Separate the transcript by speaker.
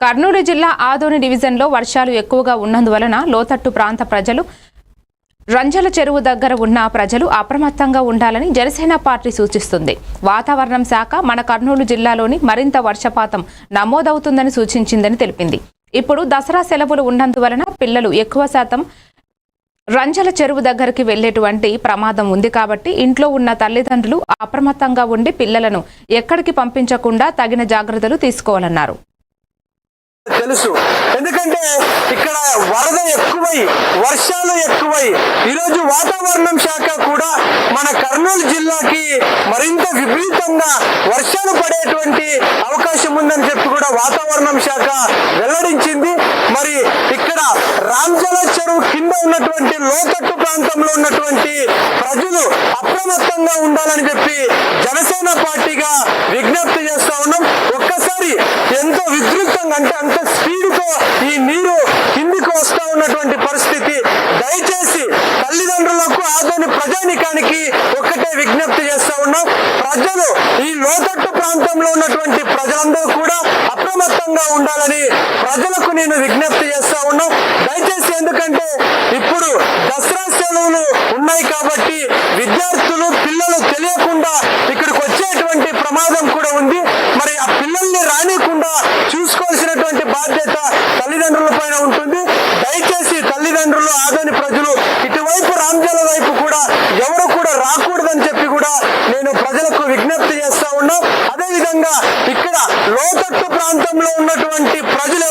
Speaker 1: కర్నూలు జిల్లా ఆదోని డివిజన్లో వర్షాలు ఎక్కువగా ఉన్నందువలన లోతట్టు ప్రాంత ప్రజలు రంజల చెరువు దగ్గర ఉన్న ప్రజలు అప్రమత్తంగా ఉండాలని జనసేన పార్టీ సూచిస్తుంది. వాతావరణం శాఖ మన కర్నూలు జిల్లాలోని మరింత వర్షపాతం నమోదవుతుందని సూచించిందని తెలిపింది. ఇప్పుడు దసరా సెలవులు ఉన్నందువలన పిల్లలు ఎక్కువ శాతం రంజల చెరువు దగ్గరికి వెళ్ళేటువంటి ప్రమాదం ఉంది కాబట్టి ఇంట్లో ఉన్న తల్లిదండ్రులు అప్రమత్తంగా ఉండి పిల్లలను ఎక్కడికి పంపించకుండా తగిన జాగ్రత్తలు తీసుకోవాలన్నారు.
Speaker 2: తెలుసు. ఎందుకంటే ఇక్కడ వరద ఎక్కువై వర్షాలు ఎక్కువై ఈరోజు వాతావరణం శాఖ కూడా మన కర్నూలు జిల్లాకి మరింత విపరీతంగా వర్షాలు పడేటువంటి అవకాశం ఉందని చెప్పి కూడా వాతావరణం శాఖ వెల్లడించింది. మరి ఇక్కడ రాంజల చెరువు కింద ఉన్నటువంటి లోతట్టు ప్రాంతంలో ఉన్నటువంటి ప్రజలు అప్రమత్తంగా ఉండాలని చెప్పి జనసేన పార్టీగా ఎంతో అంటే అంత స్పీడ్తో ఈ నీరు కిందికి వస్తా ఉన్నటువంటి పరిస్థితి. దయచేసి తల్లిదండ్రులకు ఆదోని ప్రజానికానికి ఒక్కటే విజ్ఞప్తి చేస్తా ఉన్నాం ప్రజలు ఈ లోతట్టు ప్రాంతంలో ఉన్నటువంటి ప్రజలందరూ కూడా అప్రమత్తంగా ఉండాలని ప్రజలకు నేను విజ్ఞప్తి చేస్తా ఉన్నాం. దయచేసి ఎందుకంటే ఇప్పుడు దసరా సెలవులు ఉన్నాయి కాబట్టి విద్యార్థులు పిల్లలు చూసుకోవాల్సినటువంటి బాధ్యత తల్లిదండ్రుల పైన ఉంటుంది. దయచేసి తల్లిదండ్రులు ఆదని ప్రజలు ఇటువైపు రామ్జల వైపు కూడా ఎవరు కూడా రాకూడదని చెప్పి కూడా నేను ప్రజలకు విజ్ఞప్తి చేస్తా ఉన్నా. అదేవిధంగా ఇక్కడ లోతట్టు ప్రాంతంలో ఉన్నటువంటి ప్రజలు